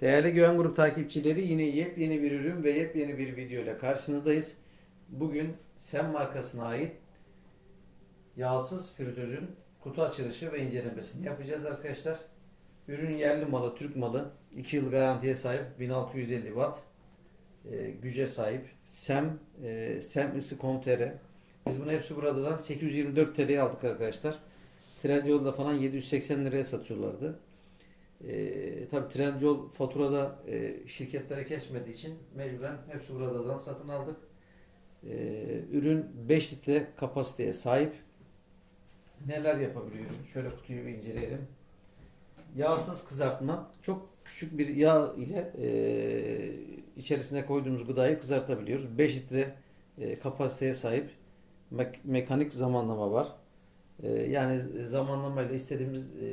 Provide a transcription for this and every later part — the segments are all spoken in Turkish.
Değerli Güven Grup takipçileri yine yepyeni bir ürün ve yepyeni bir video ile karşınızdayız. Bugün Sem markasına ait yağsız fritözün kutu açılışı ve incelemesini yapacağız arkadaşlar. Ürün yerli malı, Türk malı. 2 yıl garantiye sahip 1650 watt e, güce sahip. Sem e, Sem ısı com.tr Biz bunu hepsi buradan 824 TL'ye aldık arkadaşlar. Trendyol'da falan 780 liraya satıyorlardı. E, tabii Trendyol faturada e, şirketlere kesmediği için mecburen hepsi buradan satın aldık. E, ürün 5 litre kapasiteye sahip. Neler yapabiliyor? Şöyle kutuyu bir inceleyelim. Yağsız kızartma. Çok küçük bir yağ ile e, içerisine koyduğumuz gıdayı kızartabiliyoruz. 5 litre e, kapasiteye sahip mek- mekanik zamanlama var. E, yani zamanlamayla istediğimiz e,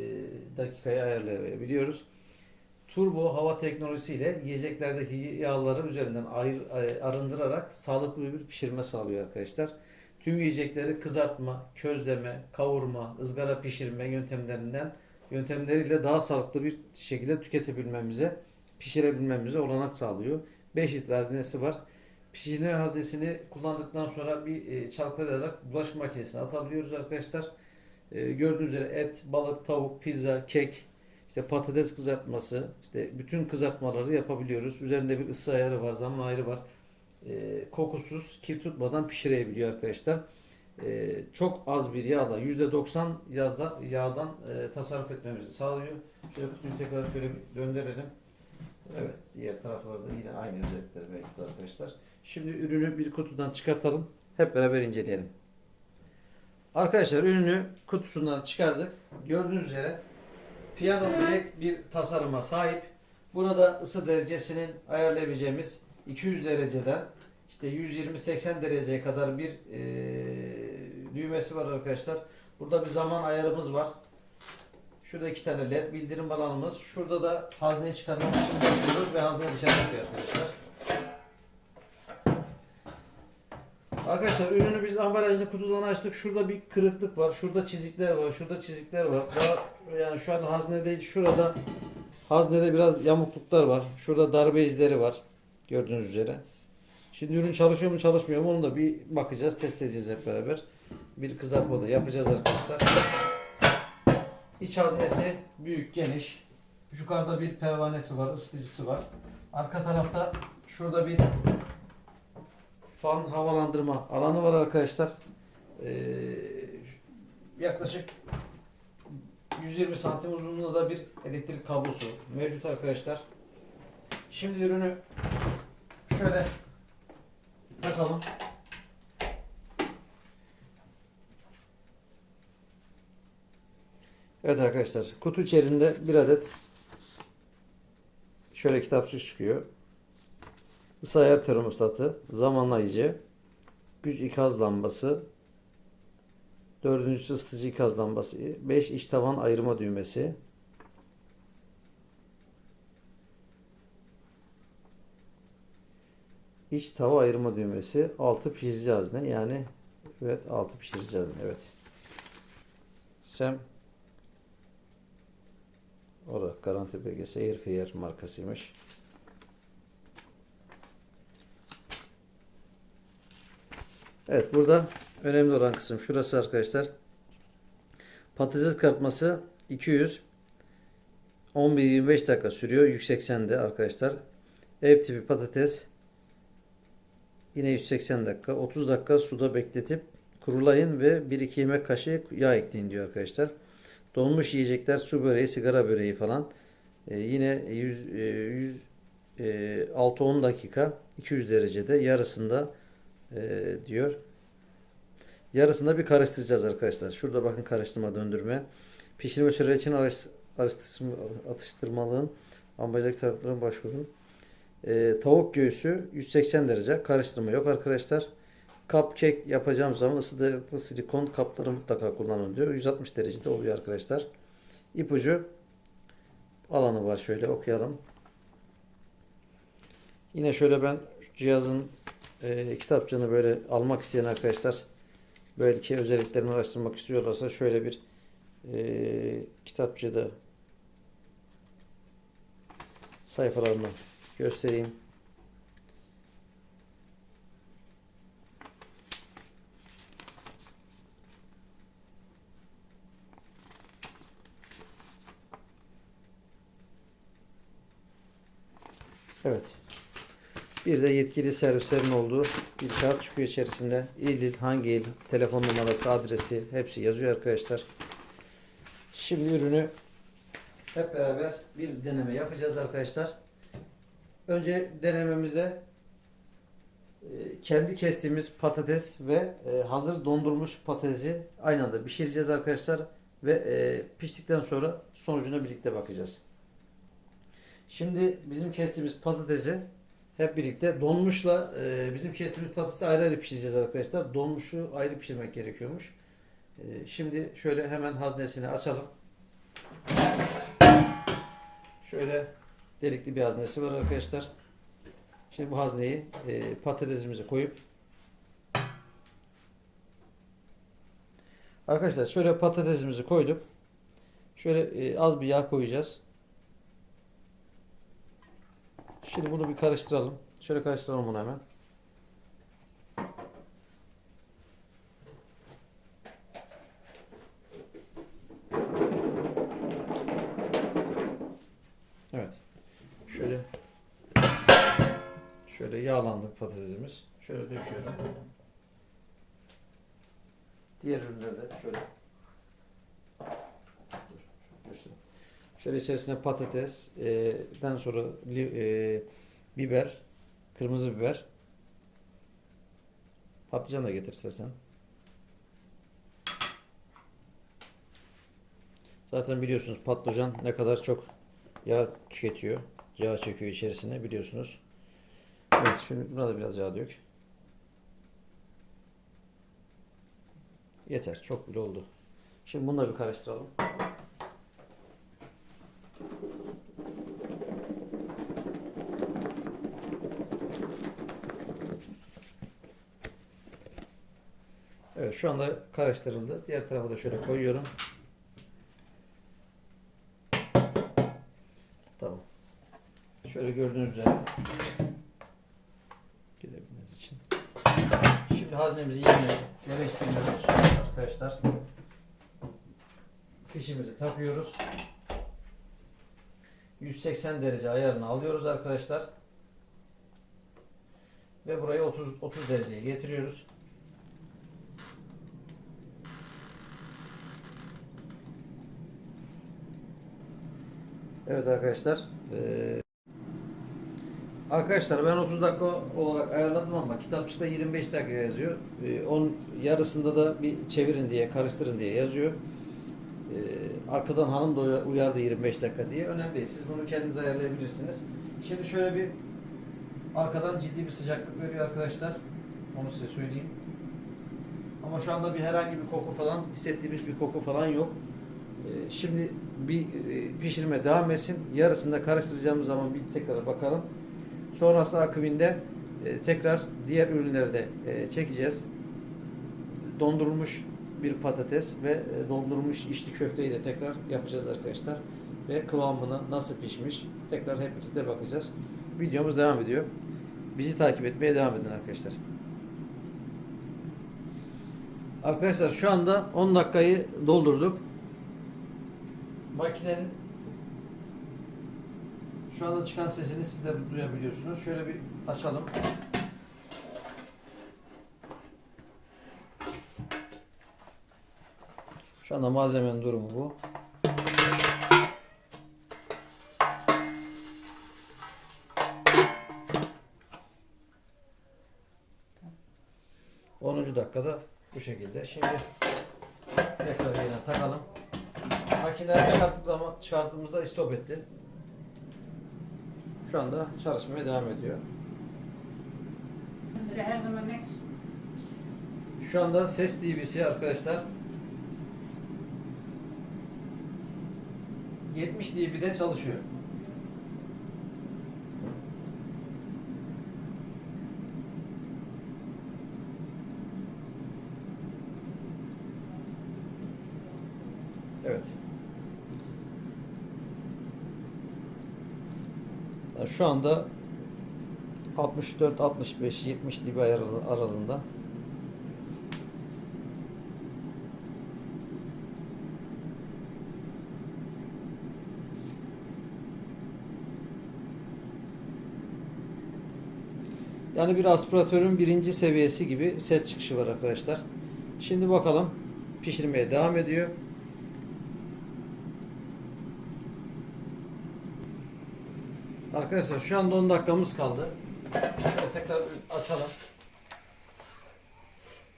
dakikayı ayarlayabiliyoruz. Turbo hava teknolojisiyle yiyeceklerdeki yağları üzerinden ayır, ay- arındırarak sağlıklı bir pişirme sağlıyor arkadaşlar. Tüm yiyecekleri kızartma, közleme, kavurma, ızgara pişirme yöntemlerinden yöntemleriyle daha sağlıklı bir şekilde tüketebilmemize, pişirebilmemize olanak sağlıyor. 5 litre haznesi var. Pişirme haznesini kullandıktan sonra bir e, çalkalayarak bulaşık makinesine atabiliyoruz arkadaşlar. E, gördüğünüz üzere et, balık, tavuk, pizza, kek, işte patates kızartması, işte bütün kızartmaları yapabiliyoruz. Üzerinde bir ısı ayarı var, zaman ayarı var. E, kokusuz, kir tutmadan pişirebiliyor arkadaşlar. Çok az bir yağla, %90 yazda yağdan tasarruf etmemizi sağlıyor. Şöyle kutuyu tekrar şöyle bir döndürelim. Evet, diğer taraflarda yine aynı özellikleri mevcut arkadaşlar. Şimdi ürünü bir kutudan çıkartalım. Hep beraber inceleyelim. Arkadaşlar ürünü kutusundan çıkardık. Gördüğünüz üzere piyano bilek bir tasarıma sahip. Burada ısı derecesinin ayarlayabileceğimiz 200 dereceden işte 120-80 dereceye kadar bir e, düğmesi var arkadaşlar. Burada bir zaman ayarımız var. Şurada iki tane led bildirim alanımız. Şurada da hazneyi çıkarmak için basıyoruz ve hazne dışarı çıkıyor arkadaşlar. Arkadaşlar ürünü biz ambalajlı kutudan açtık. Şurada bir kırıklık var. Şurada çizikler var. Şurada çizikler var. Daha, yani şu anda hazne değil. Şurada haznede biraz yamukluklar var. Şurada darbe izleri var. Gördüğünüz üzere. Şimdi ürün çalışıyor mu çalışmıyor mu onu da bir bakacağız. Test edeceğiz hep beraber. Bir kızartma da yapacağız arkadaşlar. İç haznesi büyük, geniş. Yukarıda bir pervanesi var, ısıtıcısı var. Arka tarafta şurada bir fan havalandırma alanı var arkadaşlar. Ee, yaklaşık 120 santim uzunluğunda da bir elektrik kablosu mevcut arkadaşlar. Şimdi ürünü şöyle takalım. Evet arkadaşlar kutu içerisinde bir adet şöyle kitapçık çıkıyor. Isı ayar termostatı, zamanlayıcı, güç ikaz lambası, dördüncüsü ısıtıcı ikaz lambası, 5 iç tavan ayırma düğmesi, iç tava ayırma düğmesi, altı pişirici hazne yani evet altı pişirici hazne evet. Sem Orada garanti belgesi Airfare markasıymış. Evet burada önemli olan kısım şurası arkadaşlar. Patates kartması 200 11-25 dakika sürüyor. 180'de arkadaşlar. Ev tipi patates yine 180 dakika. 30 dakika suda bekletip kurulayın ve 1-2 yemek kaşığı yağ ekleyin diyor arkadaşlar. Donmuş yiyecekler, su böreği, sigara böreği falan. Ee, yine 100, e, 100 e, 6-10 dakika 200 derecede yarısında e, diyor. Yarısında bir karıştıracağız arkadaşlar. Şurada bakın karıştırma döndürme. Pişirme süre için araş- araştırma, atıştırmalığın ambalajdaki taraflarına başvurun. E, tavuk göğsü 180 derece. Karıştırma yok arkadaşlar. Cupcake yapacağım zaman ısıdıklı silikon kapları mutlaka kullanın diyor. 160 derecede oluyor arkadaşlar. İpucu alanı var şöyle okuyalım. Yine şöyle ben cihazın e, kitapçığını böyle almak isteyen arkadaşlar belki özelliklerini araştırmak istiyorlarsa şöyle bir e, kitapçıda sayfalarını göstereyim. Evet. Bir de yetkili servislerin olduğu bir kağıt çıkıyor içerisinde. İl il, hangi il, telefon numarası, adresi hepsi yazıyor arkadaşlar. Şimdi ürünü hep beraber bir deneme yapacağız arkadaşlar. Önce denememizde e, kendi kestiğimiz patates ve e, hazır dondurulmuş patatesi aynı anda pişireceğiz arkadaşlar ve e, piştikten sonra sonucuna birlikte bakacağız. Şimdi bizim kestiğimiz patatesi hep birlikte donmuşla e, bizim kestiğimiz patatesi ayrı ayrı pişireceğiz arkadaşlar. Donmuşu ayrı pişirmek gerekiyormuş. E, şimdi şöyle hemen haznesini açalım. Şöyle delikli bir haznesi var arkadaşlar. Şimdi bu hazneyi e, patatesimizi koyup Arkadaşlar şöyle patatesimizi koyduk. Şöyle e, az bir yağ koyacağız. Şimdi bunu bir karıştıralım. Şöyle karıştıralım bunu hemen. Evet. Şöyle şöyle yağlandı patatesimiz. Şöyle döküyorum. Diğer ürünleri de şöyle Dur, göstereyim. Şöyle içerisine patatesden sonra li- e, biber, kırmızı biber, patlıcan da getir istersen. Zaten biliyorsunuz patlıcan ne kadar çok yağ tüketiyor. Yağ çekiyor içerisine biliyorsunuz. Evet şimdi buna da biraz yağ dök. Yeter çok bile oldu. Şimdi bunu da bir karıştıralım. Şu anda karıştırıldı. Diğer tarafa da şöyle koyuyorum. Tamam. Şöyle gördüğünüz üzere girebilmeniz için. Şimdi haznemizi yerine yerleştiriyoruz arkadaşlar. Fişimizi takıyoruz. 180 derece ayarını alıyoruz arkadaşlar. Ve burayı 30 30 dereceye getiriyoruz. Evet arkadaşlar. eee, arkadaşlar ben 30 dakika olarak ayarladım ama kitapçıkta 25 dakika yazıyor. Eee, onun yarısında da bir çevirin diye, karıştırın diye yazıyor. Eee, arkadan hanım da uya- uyardı 25 dakika diye. Önemli değil. Siz bunu kendiniz ayarlayabilirsiniz. Şimdi şöyle bir arkadan ciddi bir sıcaklık veriyor arkadaşlar. Onu size söyleyeyim. Ama şu anda bir herhangi bir koku falan hissettiğimiz bir koku falan yok. Ee, Şimdi bir e, pişirme devam etsin. Yarısında karıştıracağımız zaman bir tekrar bakalım. Sonrası akabinde e, tekrar diğer ürünleri de e, çekeceğiz. Dondurulmuş bir patates ve dondurulmuş içli köfteyi de tekrar yapacağız arkadaşlar. Ve kıvamına nasıl pişmiş tekrar hep birlikte bakacağız. Videomuz devam ediyor. Bizi takip etmeye devam edin arkadaşlar. Arkadaşlar şu anda 10 dakikayı doldurduk. Makinenin şu anda çıkan sesini siz de duyabiliyorsunuz. Şöyle bir açalım. Şu anda malzemenin durumu bu. Onuncu dakikada bu şekilde. Şimdi tekrar yerine takalım. Makineyi çıkarttık zaman çıkarttığımızda stop etti. Şu anda çalışmaya devam ediyor. Her zaman ne? Şu anda ses DB'si arkadaşlar 70 dB'de çalışıyor. Evet. Yani şu anda 64 65 70 dB aralı- aralığında. Yani bir aspiratörün birinci seviyesi gibi ses çıkışı var arkadaşlar. Şimdi bakalım pişirmeye devam ediyor. Arkadaşlar şu anda 10 dakikamız kaldı. Şöyle tekrar açalım.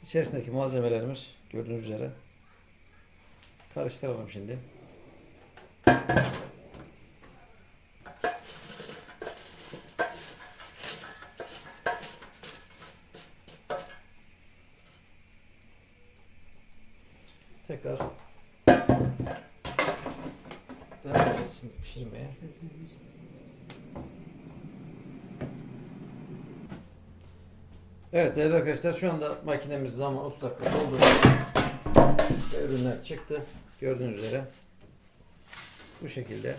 İçerisindeki malzemelerimiz gördüğünüz üzere. Karıştıralım şimdi. Tekrar devam şimdi pişirmeye. Evet değerli arkadaşlar şu anda makinemiz zaman 30 dakika doldu. Ve ürünler çıktı. Gördüğünüz üzere. Bu şekilde.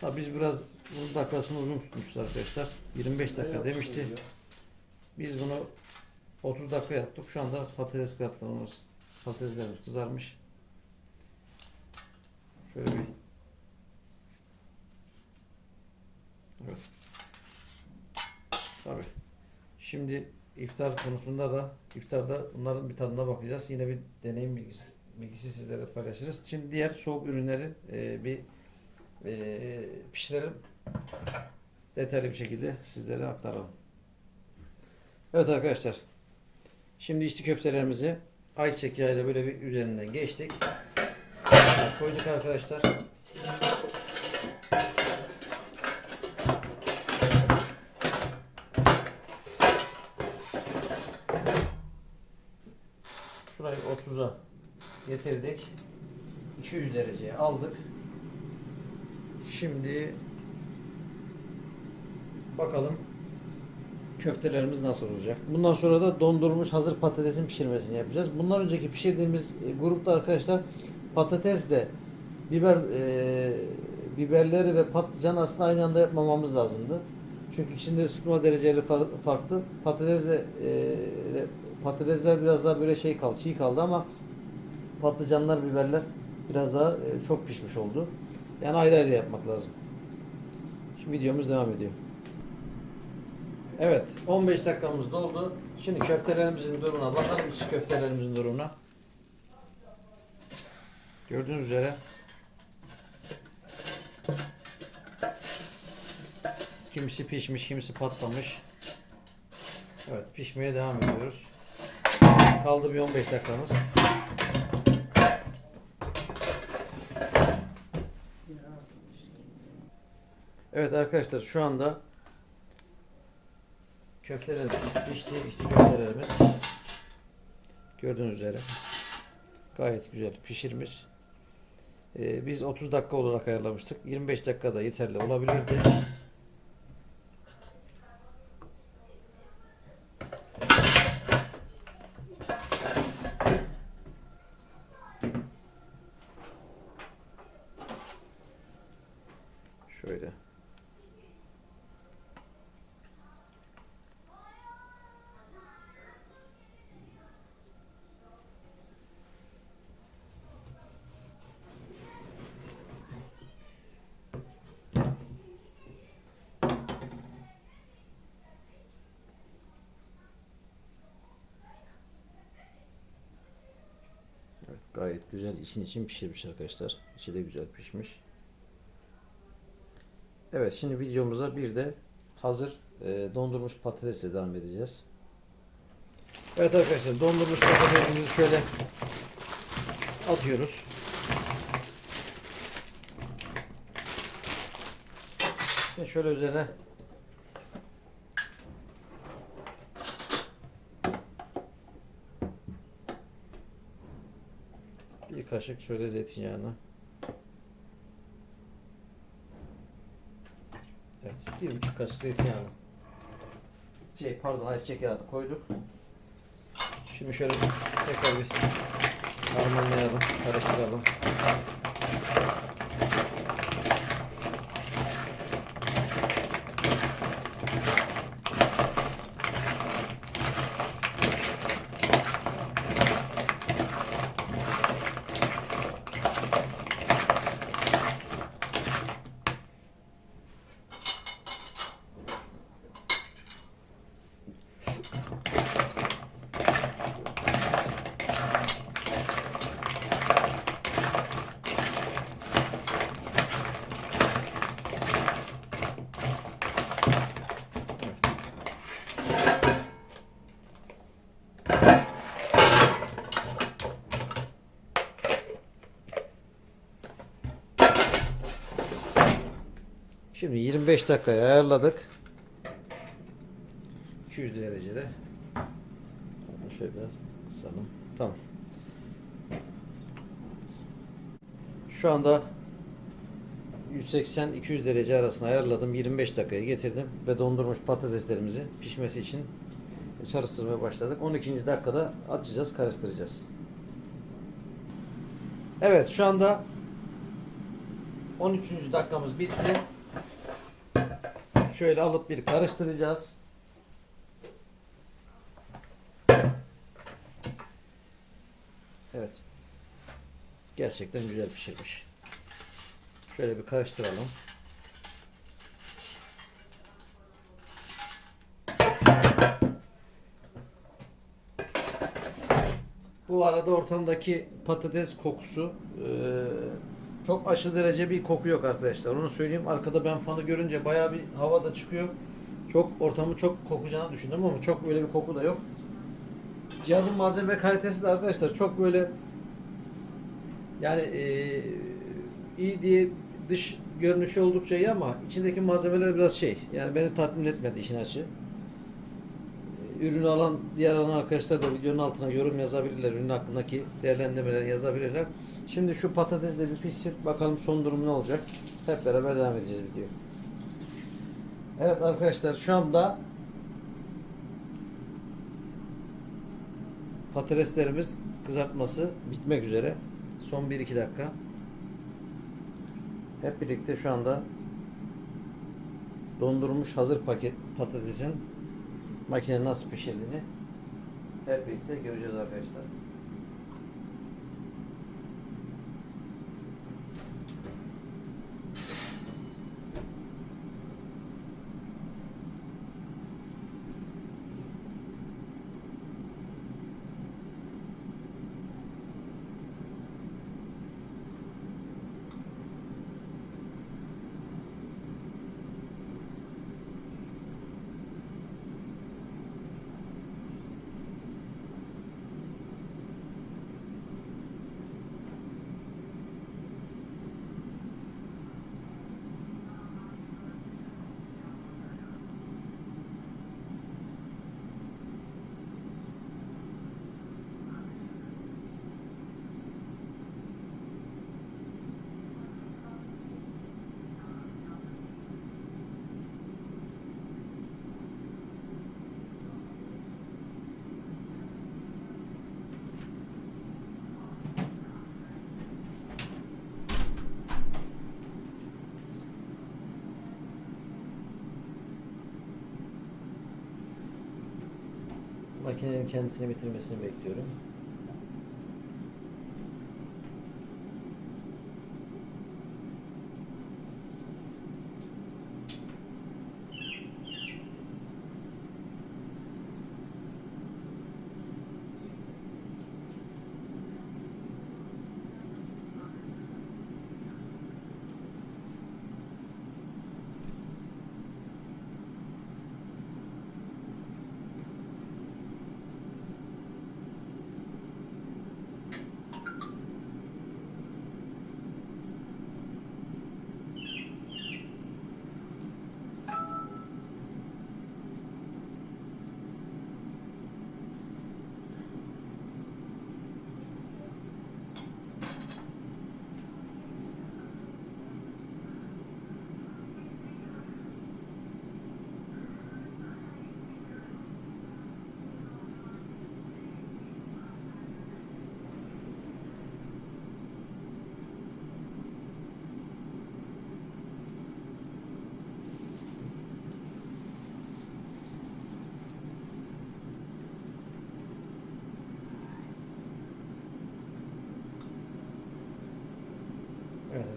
Ha biz biraz bu dakikasını uzun tutmuşuz arkadaşlar. 25 dakika demişti. Biz bunu 30 dakika yaptık. Şu anda patates kızartmamız, patateslerimiz kızarmış. Şöyle bir Evet. Tabii. Şimdi iftar konusunda da iftarda bunların bir tadına bakacağız. Yine bir deneyim bilgisi, bilgisi sizlere paylaşırız. Şimdi diğer soğuk ürünleri e, bir e, pişirelim. Detaylı bir şekilde sizlere aktaralım. Evet arkadaşlar. Şimdi içli köftelerimizi ayçiçek yağıyla böyle bir üzerinden geçtik. Koyduk arkadaşlar. Getirdik. 200 dereceye aldık. Şimdi bakalım köftelerimiz nasıl olacak. Bundan sonra da dondurulmuş hazır patatesin pişirmesini yapacağız. Bundan önceki pişirdiğimiz e, grupta arkadaşlar patates de biber e, biberleri ve patlıcan aslında aynı anda yapmamamız lazımdı. Çünkü içinde ısıtma dereceleri far- farklı. Patates de e, patatesler biraz daha böyle şey kaldı, çiğ kaldı ama patlıcanlar, biberler biraz daha e, çok pişmiş oldu. Yani ayrı ayrı yapmak lazım. Şimdi videomuz devam ediyor. Evet, 15 dakikamız doldu. Şimdi köftelerimizin durumuna bakalım. İç köftelerimizin durumuna. Gördüğünüz üzere kimisi pişmiş, kimisi patlamış. Evet, pişmeye devam ediyoruz. Kaldı bir 15 dakikamız. Evet arkadaşlar şu anda köftelerimiz pişti. İşte köftelerimiz gördüğünüz üzere gayet güzel pişirmiş. Ee, biz 30 dakika olarak ayarlamıştık. 25 dakikada yeterli olabilirdi. Şöyle. Evet, gayet güzel için için pişirmiş arkadaşlar. İçi de güzel pişmiş. Evet şimdi videomuza bir de hazır e, dondurmuş patatesle devam edeceğiz. Evet arkadaşlar dondurmuş patatesimizi şöyle atıyoruz. Ve şöyle üzerine bir kaşık şöyle zeytinyağını Evet, bir buçuk kaşık zeytinyağını. Şey, pardon, ayçiçek yağını koyduk. Şimdi şöyle tekrar bir harmanlayalım, karıştıralım. Şimdi 25 dakikaya ayarladık. 200 derecede. Şöyle biraz kısalım. Tamam. Şu anda 180-200 derece arasına ayarladım. 25 dakikaya getirdim ve dondurmuş patateslerimizi pişmesi için çalıştırmaya başladık. 12. dakikada açacağız, karıştıracağız. Evet, şu anda 13. dakikamız bitti. Şöyle alıp bir karıştıracağız. Evet. Gerçekten güzel pişirmiş. Şöyle bir karıştıralım. Bu arada ortamdaki patates kokusu eee, çok aşırı derece bir koku yok arkadaşlar. Onu söyleyeyim. Arkada ben fanı görünce bayağı bir hava da çıkıyor. Çok ortamı çok kokacağını düşündüm ama çok böyle bir koku da yok. Cihazın malzeme kalitesi de arkadaşlar çok böyle yani eee, iyi diye dış görünüşü oldukça iyi ama içindeki malzemeler biraz şey. Yani beni tatmin etmedi işin açığı. Ürünü alan, diğer alan arkadaşlar da videonun altına yorum yazabilirler. Ürün hakkındaki değerlendirmeler yazabilirler. Şimdi şu patates de pişsin. Bakalım son durum ne olacak. Hep beraber devam edeceğiz video. Evet arkadaşlar şu anda patateslerimiz kızartması bitmek üzere. Son 1-2 dakika. Hep birlikte şu anda dondurulmuş hazır paket patatesin makinenin nasıl pişirdiğini hep birlikte göreceğiz arkadaşlar. Makinenin kendisini bitirmesini bekliyorum.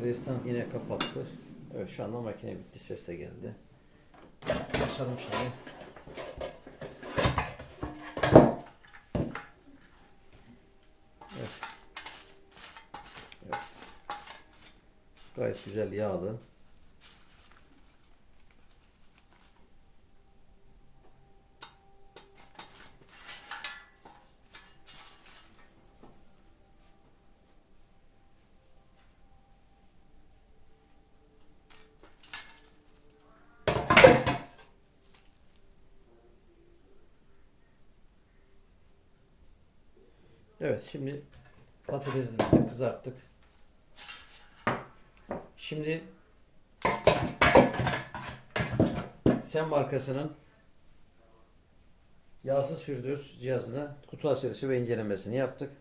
Restan yine kapattı. Evet, şu anda makine bitti, ses de geldi. Açalım şimdi. Evet. Evet. Gayet güzel yağlı. Evet şimdi patatesimizi kızarttık. Şimdi Sen markasının yağsız firdevs cihazına kutu açılışı ve incelemesini yaptık.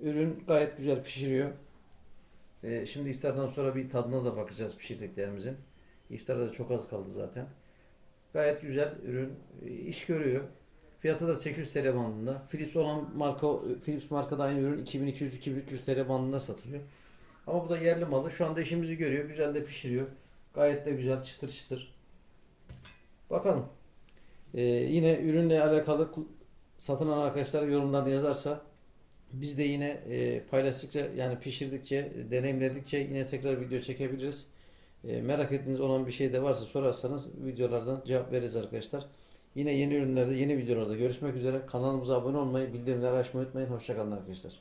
Ürün gayet güzel pişiriyor. Ee, şimdi iftardan sonra bir tadına da bakacağız pişirdiklerimizin. İftarda da çok az kaldı zaten. Gayet güzel ürün iş görüyor. Fiyatı da 800 TL bandında. Philips olan marka Philips markada aynı ürün 2200-2300 TL bandında satılıyor. Ama bu da yerli malı. Şu anda işimizi görüyor. Güzel de pişiriyor. Gayet de güzel çıtır çıtır. Bakalım. Ee, yine ürünle alakalı satın alan arkadaşlar yorumlarını yazarsa biz de yine e, paylaştıkça yani pişirdikçe, deneyimledikçe yine tekrar video çekebiliriz. E, merak ettiğiniz olan bir şey de varsa sorarsanız videolardan cevap veririz arkadaşlar. Yine yeni ürünlerde, yeni videolarda görüşmek üzere. Kanalımıza abone olmayı, bildirimleri açmayı unutmayın. Hoşçakalın arkadaşlar.